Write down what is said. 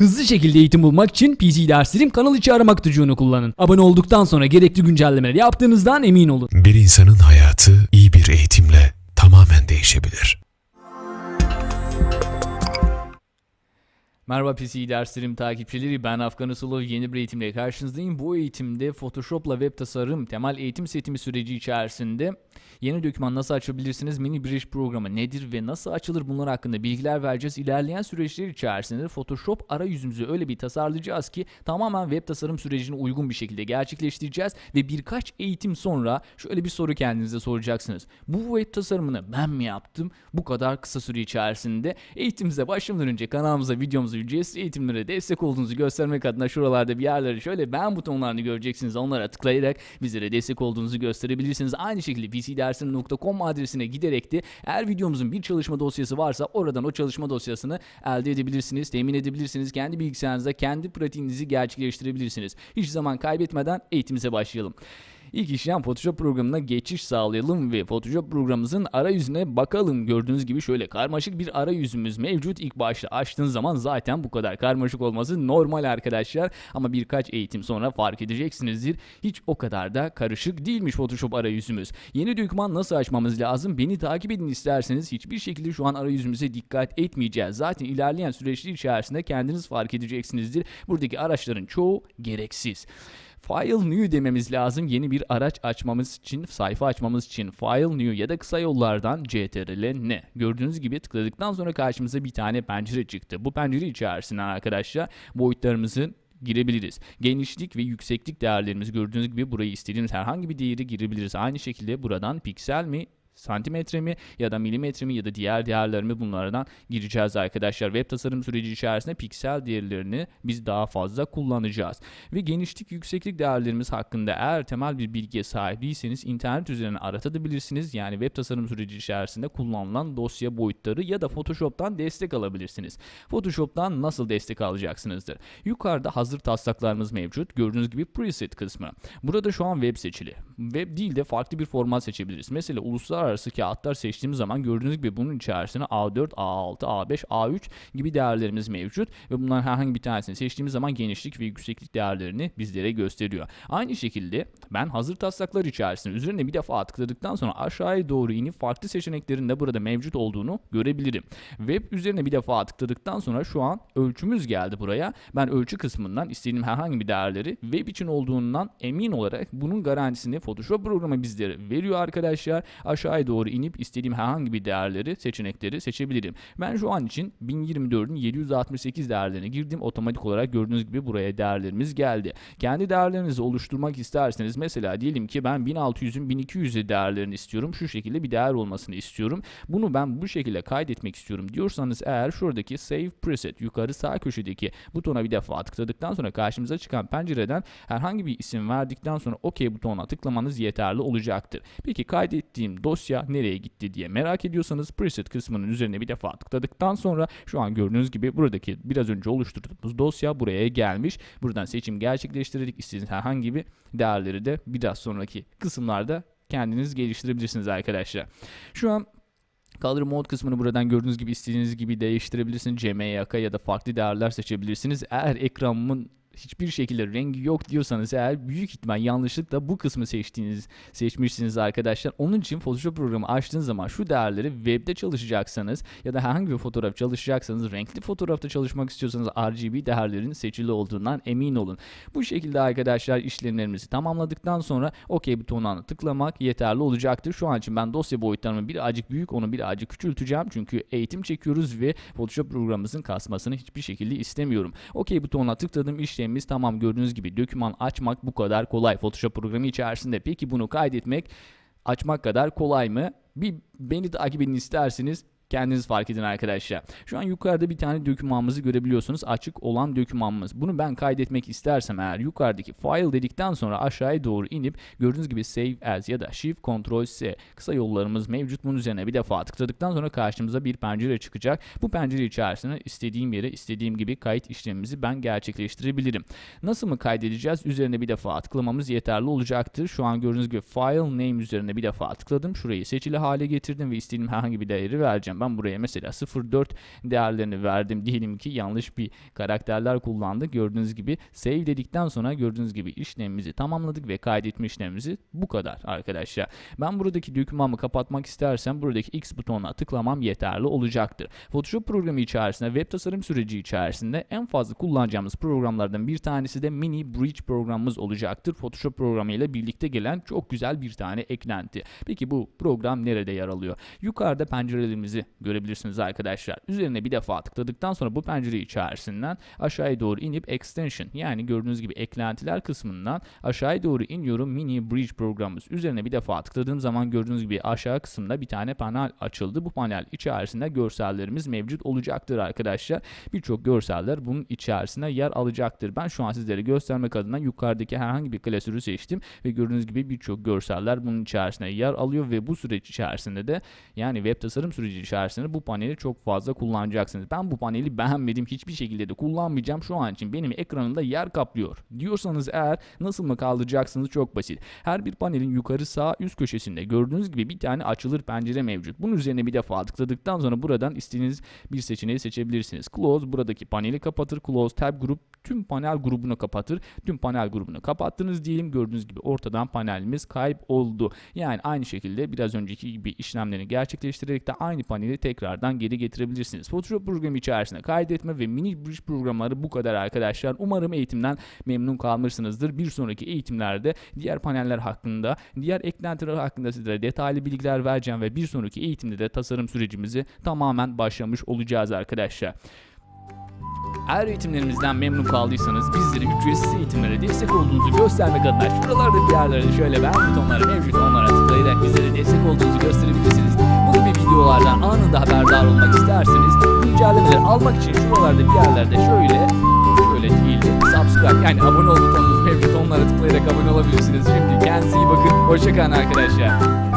Hızlı şekilde eğitim bulmak için PC Derslerim kanal içi arama kutucuğunu kullanın. Abone olduktan sonra gerekli güncellemeleri yaptığınızdan emin olun. Bir insanın hayatı iyi bir eğitimle tamamen değişebilir. Merhaba PC derslerim takipçileri ben Afgan Usulov yeni bir eğitimle karşınızdayım. Bu eğitimde Photoshop'la web tasarım temel eğitim setimi süreci içerisinde yeni doküman nasıl açabilirsiniz, mini bridge programı nedir ve nasıl açılır bunlar hakkında bilgiler vereceğiz. İlerleyen süreçler içerisinde Photoshop arayüzümüzü öyle bir tasarlayacağız ki tamamen web tasarım sürecine uygun bir şekilde gerçekleştireceğiz ve birkaç eğitim sonra şöyle bir soru kendinize soracaksınız. Bu web tasarımını ben mi yaptım? Bu kadar kısa süre içerisinde eğitimimize başlamadan önce kanalımıza, videomuza ücretsiz eğitimlere destek olduğunuzu göstermek adına şuralarda bir yerlere şöyle beğen butonlarını göreceksiniz. Onlara tıklayarak bizlere destek olduğunuzu gösterebilirsiniz. Aynı şekilde pcdersim.com adresine giderek de eğer videomuzun bir çalışma dosyası varsa oradan o çalışma dosyasını elde edebilirsiniz, temin edebilirsiniz. Kendi bilgisayarınızda kendi pratiğinizi gerçekleştirebilirsiniz. Hiç zaman kaybetmeden eğitimimize başlayalım. İlk işlem Photoshop programına geçiş sağlayalım ve Photoshop programımızın arayüzüne bakalım. Gördüğünüz gibi şöyle karmaşık bir arayüzümüz mevcut. İlk başta açtığınız zaman zaten bu kadar karmaşık olması normal arkadaşlar. Ama birkaç eğitim sonra fark edeceksinizdir. Hiç o kadar da karışık değilmiş Photoshop arayüzümüz. Yeni doküman nasıl açmamız lazım? Beni takip edin isterseniz hiçbir şekilde şu an arayüzümüze dikkat etmeyeceğiz. Zaten ilerleyen süreçler içerisinde kendiniz fark edeceksinizdir. Buradaki araçların çoğu gereksiz. File new dememiz lazım. Yeni bir araç açmamız için, sayfa açmamız için file new ya da kısa yollardan ctrl n. Gördüğünüz gibi tıkladıktan sonra karşımıza bir tane pencere çıktı. Bu pencere içerisinde arkadaşlar boyutlarımızın girebiliriz. Genişlik ve yükseklik değerlerimizi gördüğünüz gibi burayı istediğimiz herhangi bir değeri girebiliriz. Aynı şekilde buradan piksel mi santimetre mi ya da milimetre mi ya da diğer değerlerimi bunlardan gireceğiz arkadaşlar. Web tasarım süreci içerisinde piksel değerlerini biz daha fazla kullanacağız. Ve genişlik yükseklik değerlerimiz hakkında eğer temel bir bilgiye sahip değilseniz internet üzerinden aratabilirsiniz. Yani web tasarım süreci içerisinde kullanılan dosya boyutları ya da Photoshop'tan destek alabilirsiniz. Photoshop'tan nasıl destek alacaksınızdır? Yukarıda hazır taslaklarımız mevcut. Gördüğünüz gibi preset kısmı. Burada şu an web seçili. Web değil de farklı bir format seçebiliriz. Mesela uluslararası kağıtlar seçtiğimiz zaman gördüğünüz gibi bunun içerisine A4, A6, A5, A3 gibi değerlerimiz mevcut ve bunların herhangi bir tanesini seçtiğimiz zaman genişlik ve yükseklik değerlerini bizlere gösteriyor. Aynı şekilde ben hazır taslaklar içerisinde üzerine bir defa tıkladıktan sonra aşağıya doğru inip farklı seçeneklerin de burada mevcut olduğunu görebilirim. Web üzerine bir defa tıkladıktan sonra şu an ölçümüz geldi buraya. Ben ölçü kısmından istediğim herhangi bir değerleri web için olduğundan emin olarak bunun garantisini Photoshop programı bizlere veriyor arkadaşlar. Aşağıya doğru inip istediğim herhangi bir değerleri, seçenekleri seçebilirim. Ben şu an için 1024'ün 768 değerlerini girdim. Otomatik olarak gördüğünüz gibi buraya değerlerimiz geldi. Kendi değerlerinizi oluşturmak isterseniz mesela diyelim ki ben 1600'ün 1200'e değerlerini istiyorum. Şu şekilde bir değer olmasını istiyorum. Bunu ben bu şekilde kaydetmek istiyorum diyorsanız eğer şuradaki Save Preset yukarı sağ köşedeki butona bir defa tıkladıktan sonra karşımıza çıkan pencereden herhangi bir isim verdikten sonra OK butonuna tıklamanız yeterli olacaktır. Peki kaydettiğim dosya nereye gitti diye merak ediyorsanız preset kısmının üzerine bir defa tıkladıktan sonra şu an gördüğünüz gibi buradaki biraz önce oluşturduğumuz dosya buraya gelmiş. Buradan seçim gerçekleştirdik. İstediğiniz herhangi bir değerleri de biraz sonraki kısımlarda kendiniz geliştirebilirsiniz arkadaşlar. Şu an Color Mode kısmını buradan gördüğünüz gibi istediğiniz gibi değiştirebilirsiniz. CMYK ya da farklı değerler seçebilirsiniz. Eğer ekranımın hiçbir şekilde rengi yok diyorsanız eğer büyük ihtimal yanlışlıkla bu kısmı seçtiğiniz seçmişsiniz arkadaşlar. Onun için Photoshop programı açtığınız zaman şu değerleri webde çalışacaksanız ya da herhangi bir fotoğraf çalışacaksanız renkli fotoğrafta çalışmak istiyorsanız RGB değerlerin seçili olduğundan emin olun. Bu şekilde arkadaşlar işlemlerimizi tamamladıktan sonra OK butonuna tıklamak yeterli olacaktır. Şu an için ben dosya boyutlarımı birazcık büyük onu birazcık küçülteceğim. Çünkü eğitim çekiyoruz ve Photoshop programımızın kasmasını hiçbir şekilde istemiyorum. OK butonuna tıkladım işlemimiz tamam gördüğünüz gibi doküman açmak bu kadar kolay Photoshop programı içerisinde. Peki bunu kaydetmek açmak kadar kolay mı? Bir beni takip edin isterseniz Kendiniz fark edin arkadaşlar. Şu an yukarıda bir tane dokümanımızı görebiliyorsunuz. Açık olan dokümanımız. Bunu ben kaydetmek istersem eğer yukarıdaki file dedikten sonra aşağıya doğru inip gördüğünüz gibi save as ya da shift control s kısa yollarımız mevcut. Bunun üzerine bir defa tıkladıktan sonra karşımıza bir pencere çıkacak. Bu pencere içerisinde istediğim yere istediğim gibi kayıt işlemimizi ben gerçekleştirebilirim. Nasıl mı kaydedeceğiz? Üzerine bir defa tıklamamız yeterli olacaktır. Şu an gördüğünüz gibi file name üzerine bir defa tıkladım. Şurayı seçili hale getirdim ve istediğim herhangi bir değeri vereceğim. Ben buraya mesela 0.4 değerlerini verdim. Diyelim ki yanlış bir karakterler kullandık. Gördüğünüz gibi save dedikten sonra gördüğünüz gibi işlemimizi tamamladık ve kaydetme işlemimizi bu kadar arkadaşlar. Ben buradaki dokümanımı kapatmak istersem buradaki X butonuna tıklamam yeterli olacaktır. Photoshop programı içerisinde web tasarım süreci içerisinde en fazla kullanacağımız programlardan bir tanesi de Mini Bridge programımız olacaktır. Photoshop programı ile birlikte gelen çok güzel bir tane eklenti. Peki bu program nerede yer alıyor? Yukarıda pencerelerimizi görebilirsiniz arkadaşlar. Üzerine bir defa tıkladıktan sonra bu pencere içerisinden aşağıya doğru inip extension yani gördüğünüz gibi eklentiler kısmından aşağıya doğru iniyorum mini bridge programımız. Üzerine bir defa tıkladığım zaman gördüğünüz gibi aşağı kısımda bir tane panel açıldı. Bu panel içerisinde görsellerimiz mevcut olacaktır arkadaşlar. Birçok görseller bunun içerisinde yer alacaktır. Ben şu an sizlere göstermek adına yukarıdaki herhangi bir klasörü seçtim ve gördüğünüz gibi birçok görseller bunun içerisinde yer alıyor ve bu süreç içerisinde de yani web tasarım süreci içerisinde bu paneli çok fazla kullanacaksınız. Ben bu paneli beğenmedim. Hiçbir şekilde de kullanmayacağım. Şu an için benim ekranımda yer kaplıyor. Diyorsanız eğer nasıl mı kaldıracaksınız çok basit. Her bir panelin yukarı sağ üst köşesinde gördüğünüz gibi bir tane açılır pencere mevcut. Bunun üzerine bir defa tıkladıktan sonra buradan istediğiniz bir seçeneği seçebiliriz. Close buradaki paneli kapatır. Close tab grup tüm panel grubunu kapatır. Tüm panel grubunu kapattınız diyelim. Gördüğünüz gibi ortadan panelimiz kayboldu. Yani aynı şekilde biraz önceki gibi işlemlerini gerçekleştirerek de aynı paneli tekrardan geri getirebilirsiniz. Photoshop programı içerisinde kaydetme ve mini bridge programları bu kadar arkadaşlar. Umarım eğitimden memnun kalmışsınızdır. Bir sonraki eğitimlerde diğer paneller hakkında, diğer eklentiler hakkında sizlere detaylı bilgiler vereceğim ve bir sonraki eğitimde de tasarım sürecimizi tamamen başlamış olacağız arkadaşlar. Eğer eğitimlerimizden memnun kaldıysanız bizlere ücretsiz eğitimlere destek olduğunuzu göstermek adına şuralarda bir yerlerde şöyle beğen butonları mevcut onlara tıklayarak bizlere destek olduğunuzu gösterebilirsiniz. Bu gibi videolardan anında haberdar olmak isterseniz güncellemeleri almak için şuralarda bir yerlerde şöyle şöyle değil de subscribe yani abone ol butonunuz mevcut onlara tıklayarak abone olabilirsiniz. Şimdi kendinize iyi bakın. Hoşçakalın arkadaşlar.